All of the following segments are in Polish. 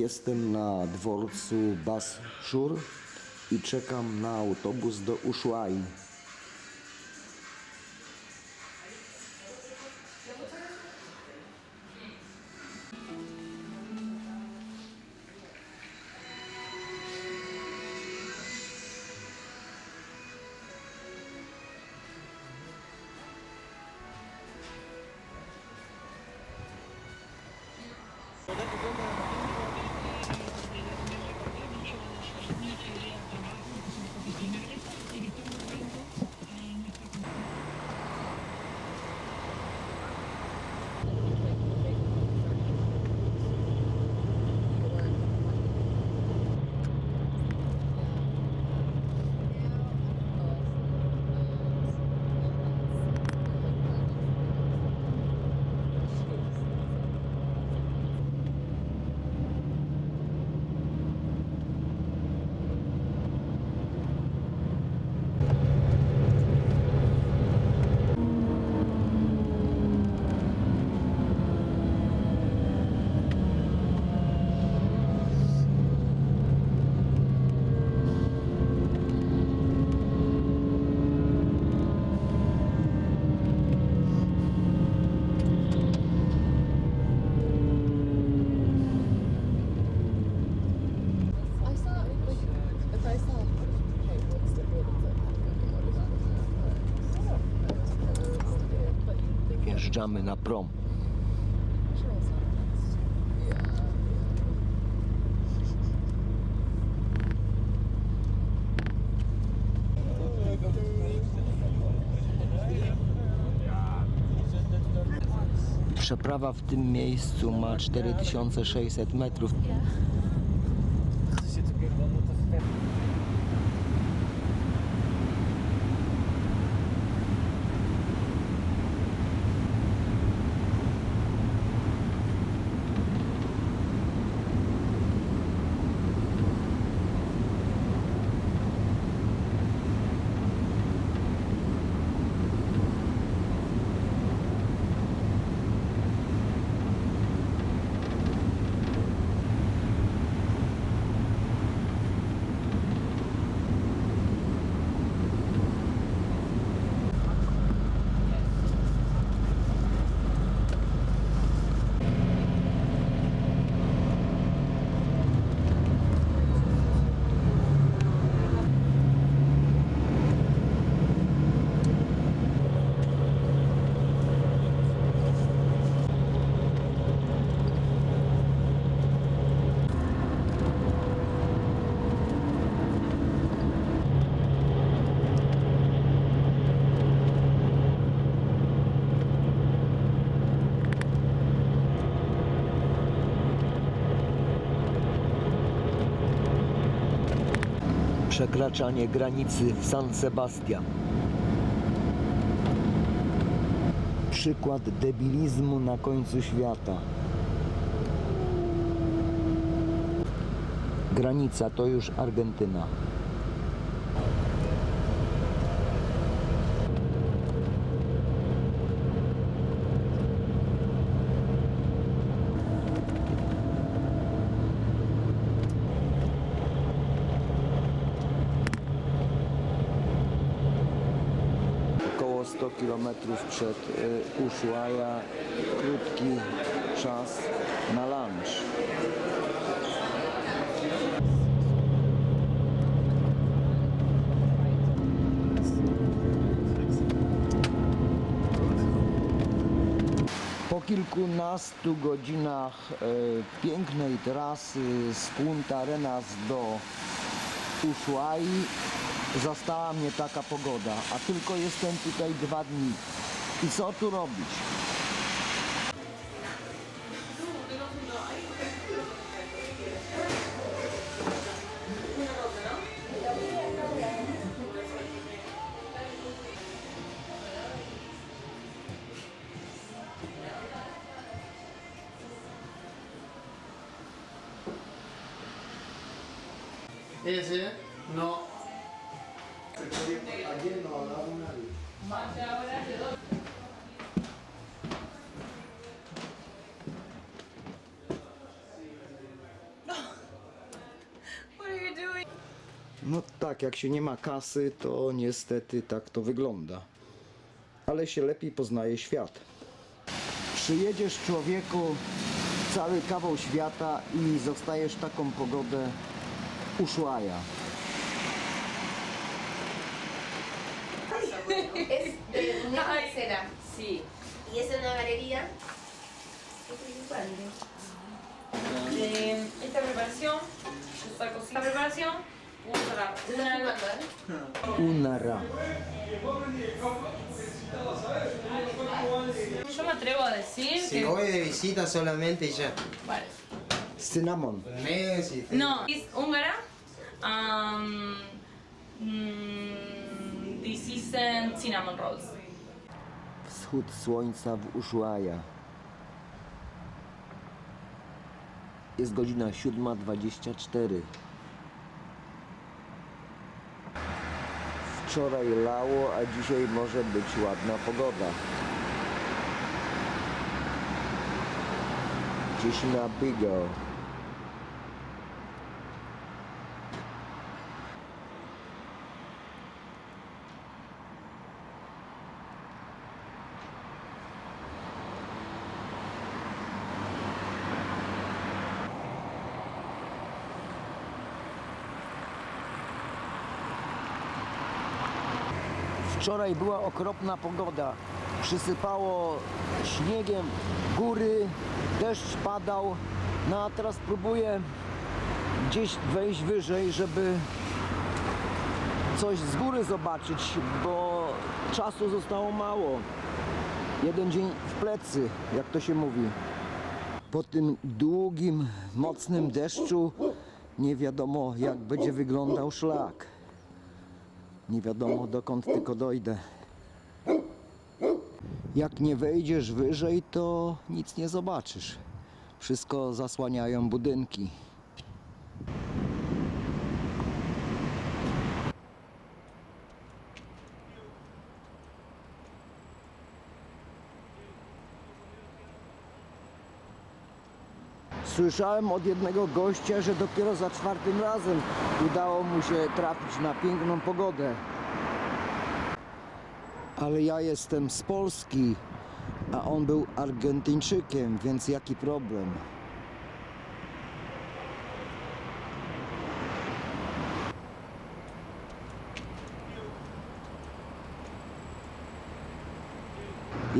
Jestem na dworcu Bas Shur i czekam na autobus do Ushuai. Think Wjeżdżamy na prom. Przeprawa w tym miejscu ma 4600 metrów. Przekraczanie granicy w San Sebastian. Przykład debilizmu na końcu świata. Granica to już Argentyna. Około 100 km przed y, Ushuaia krótki czas na lunch. Po kilkunastu godzinach e, pięknej trasy z Punta Arenas do Ushuai zastała mnie taka pogoda, a tylko jestem tutaj dwa dni. I co tu robić? Ese, no. No. No tak, jak się nie ma kasy, to niestety tak to wygląda. Ale się lepiej poznaje świat. Przyjedziesz człowieku cały kawał świata i zostajesz taką pogodę uszłaja. Eh, una Ay. tercera Sí. y es una galería. ¿Qué preocupante. De esta preparación, yo saco esta preparación, voy a sacar una Unara. Yo me atrevo a decir Si que. voy de visita solamente y ya. Vale. Cinnamon. No, es húngara. Um, mm, this is cinnamon rolls. Wschód słońca w Ushuaia. Jest godzina 7.24. Wczoraj lało, a dzisiaj może być ładna pogoda. Gdzieś na Bigo. Wczoraj była okropna pogoda. Przysypało śniegiem góry, deszcz padał. No a teraz próbuję gdzieś wejść wyżej, żeby coś z góry zobaczyć, bo czasu zostało mało. Jeden dzień w plecy, jak to się mówi. Po tym długim, mocnym deszczu nie wiadomo jak będzie wyglądał szlak. Nie wiadomo dokąd tylko dojdę. Jak nie wejdziesz wyżej, to nic nie zobaczysz. Wszystko zasłaniają budynki. Słyszałem od jednego gościa, że dopiero za czwartym razem udało mu się trafić na piękną pogodę. Ale ja jestem z Polski, a on był Argentyńczykiem, więc jaki problem?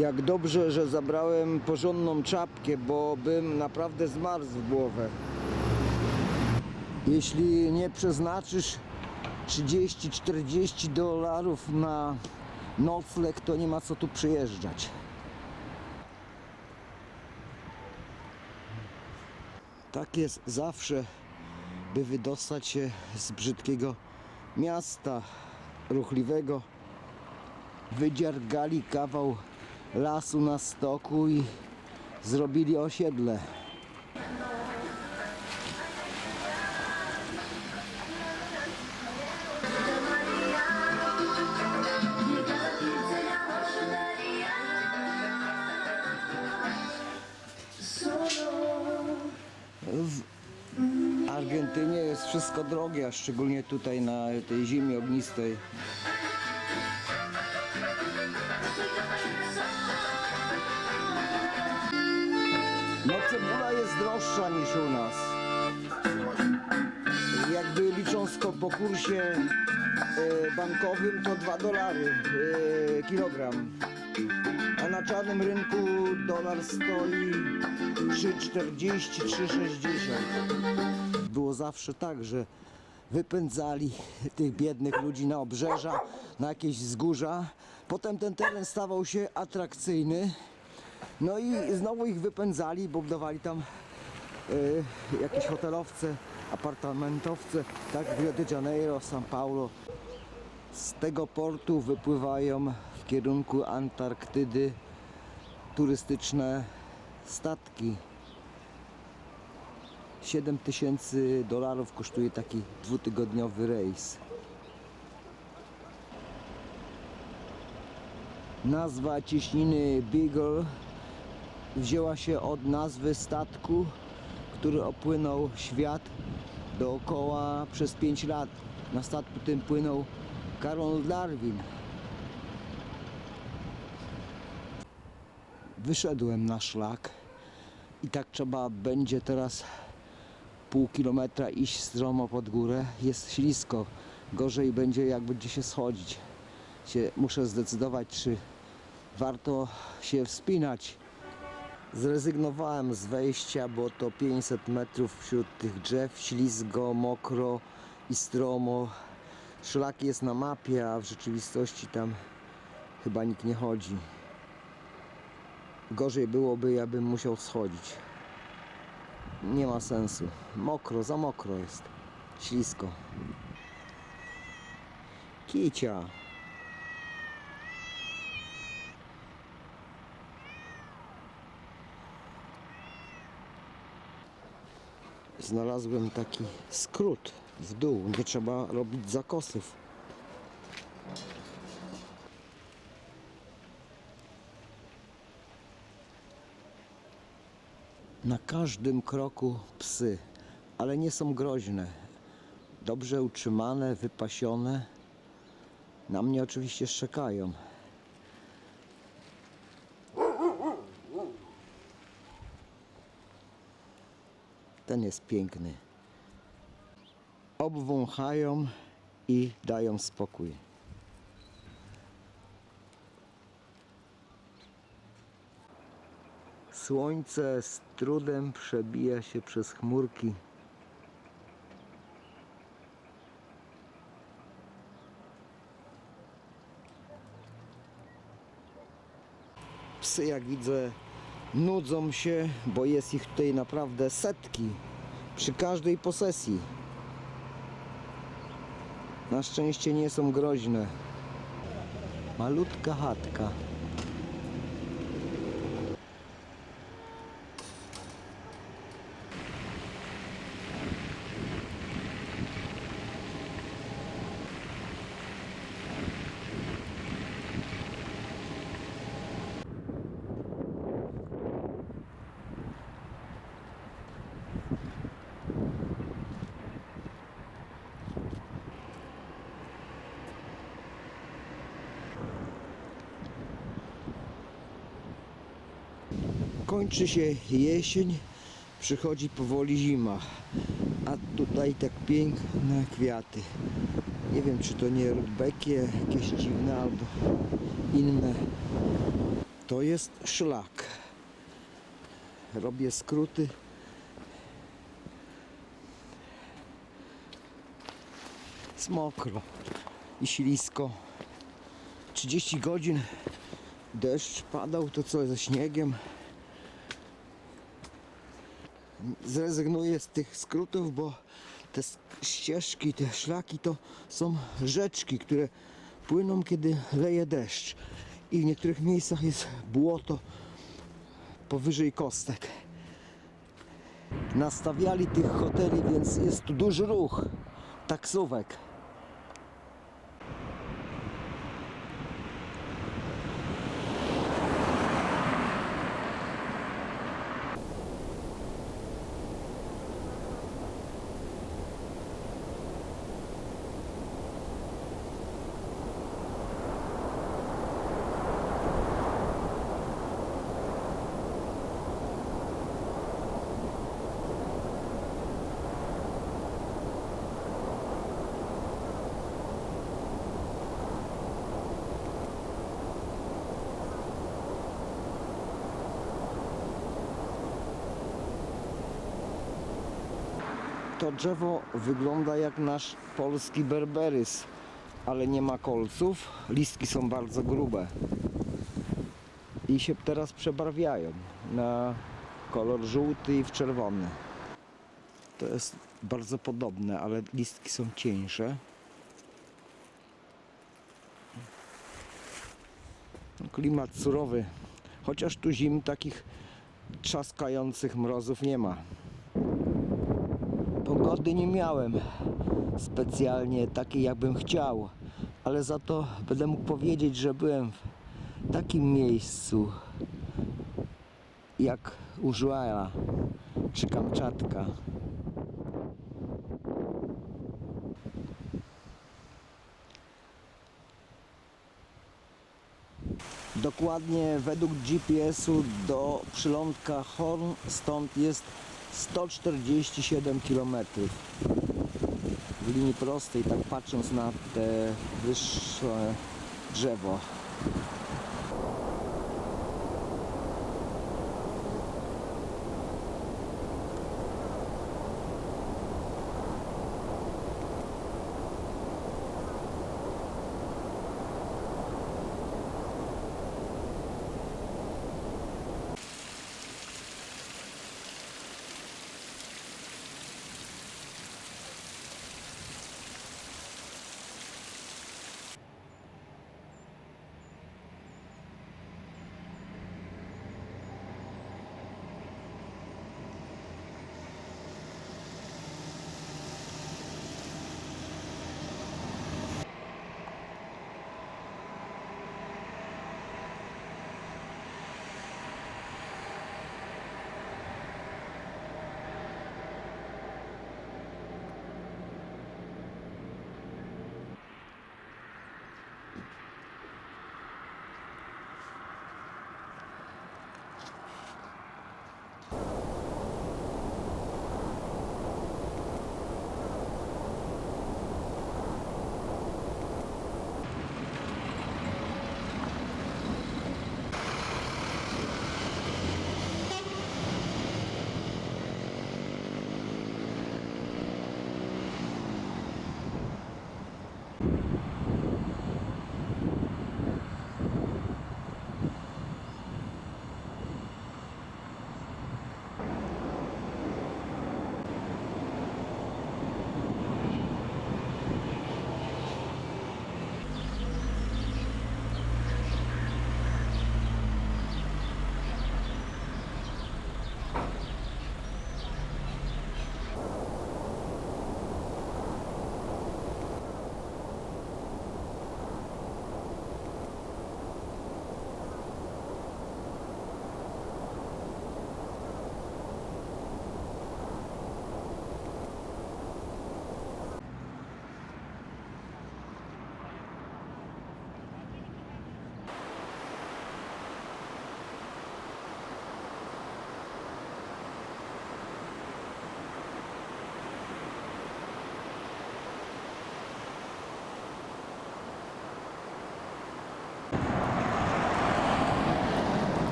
Jak dobrze, że zabrałem porządną czapkę, bo bym naprawdę zmarzł w głowę. Jeśli nie przeznaczysz 30-40 dolarów na nocleg, to nie ma co tu przyjeżdżać. Tak jest zawsze, by wydostać się z brzydkiego miasta ruchliwego. Wydziergali kawał lasu na stoku i zrobili osiedle. W Argentynie jest wszystko drogie, a szczególnie tutaj na tej ziemi ognistej. Droższa niż u nas. Jakby licząc to po kursie e, bankowym to 2 dolary e, kilogram. A na czarnym rynku dolar stoi 3,40, 3,60. Było zawsze tak, że wypędzali tych biednych ludzi na obrzeża, na jakieś wzgórza. Potem ten teren stawał się atrakcyjny. No i znowu ich wypędzali, bo budowali tam jakieś hotelowce, apartamentowce, tak w Rio de Janeiro, São Paulo. Z tego portu wypływają w kierunku Antarktydy turystyczne statki. 7 tysięcy dolarów kosztuje taki dwutygodniowy rejs. Nazwa cieśniny Beagle wzięła się od nazwy statku, który opłynął świat dookoła przez 5 lat Na statku tym płynął Karol Darwin. Wyszedłem na szlak i tak trzeba będzie teraz pół kilometra iść stromo pod górę. Jest ślisko. Gorzej będzie jak będzie się schodzić. Muszę zdecydować, czy warto się wspinać. Zrezygnowałem z wejścia, bo to 500 metrów wśród tych drzew, ślizgo, mokro i stromo. Szlak jest na mapie, a w rzeczywistości tam chyba nikt nie chodzi. Gorzej byłoby, ja bym musiał schodzić. Nie ma sensu. Mokro, za mokro jest. Ślisko. Kicia. Znalazłem taki skrót w dół. Nie trzeba robić zakosów. Na każdym kroku psy, ale nie są groźne. Dobrze utrzymane, wypasione. Na mnie oczywiście szczekają. Ten jest piękny. Obwąchają i dają spokój. Słońce z trudem przebija się przez chmurki. Psy, jak widzę, nudzą się, bo jest ich tutaj naprawdę setki przy każdej posesji. Na szczęście nie są groźne. Malutka chatka. Kończy się jesień, przychodzi powoli zima, a tutaj tak piękne kwiaty. Nie wiem, czy to nie rudbekie, jakieś dziwne albo inne. To jest szlak. Robię skróty. Jest mokro i ślisko. 30 godzin deszcz padał, to co ze śniegiem. Zrezygnuję z tych skrótów, bo te ścieżki, te szlaki to są rzeczki, które płyną, kiedy leje deszcz. I w niektórych miejscach jest błoto powyżej kostek. Nastawiali tych hoteli, więc jest tu duży ruch taksówek. To drzewo wygląda jak nasz polski berberys, ale nie ma kolców. Listki są bardzo grube. I się teraz przebarwiają na kolor żółty i w czerwony. To jest bardzo podobne, ale listki są cieńsze. Klimat surowy, chociaż tu zim takich trzaskających mrozów nie ma. Wody nie miałem specjalnie takiej jakbym chciał, ale za to będę mógł powiedzieć, że byłem w takim miejscu jak Użuala czy Kamczatka. Dokładnie według GPS-u do przylądka Horn stąd jest 147 km. W linii prostej, tak patrząc na te wyższe drzewo.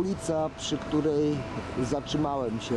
Ulica, przy której zatrzymałem się.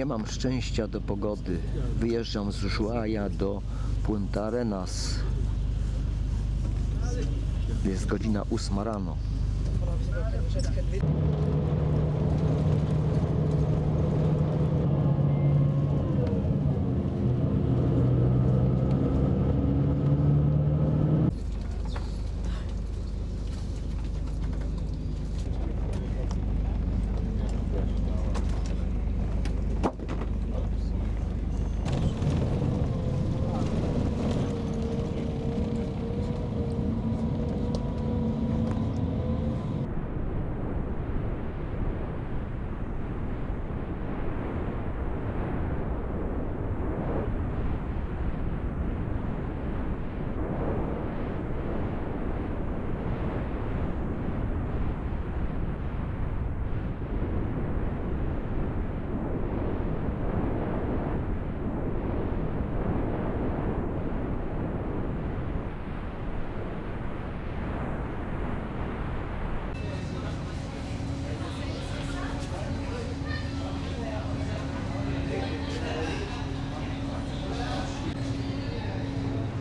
Nie mam szczęścia do pogody. Wyjeżdżam z Ushuaia do Punta Arenas. Jest godzina 8 rano.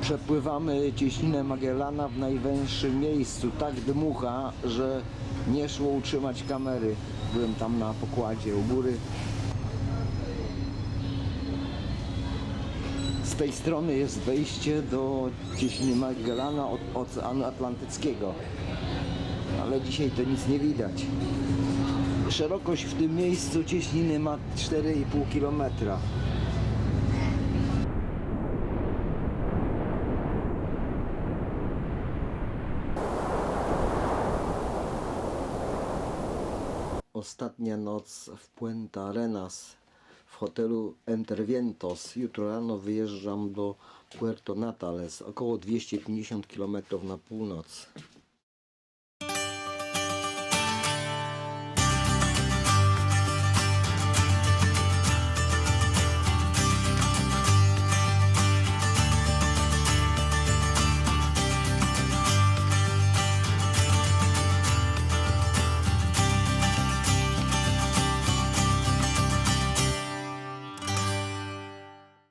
Przepływamy cieśninę Magellana w najwęższym miejscu. Tak dmucha, że nie szło utrzymać kamery. Byłem tam na pokładzie u góry. Z tej strony jest wejście do cieśniny Magellana od Oceanu Atlantyckiego. Ale dzisiaj to nic nie widać. Szerokość w tym miejscu cieśniny ma 4,5 kilometra. Ostatnia noc w Puenta Arenas w hotelu Entervientos. Jutro rano wyjeżdżam do Puerto Natales, około 250 km na północ.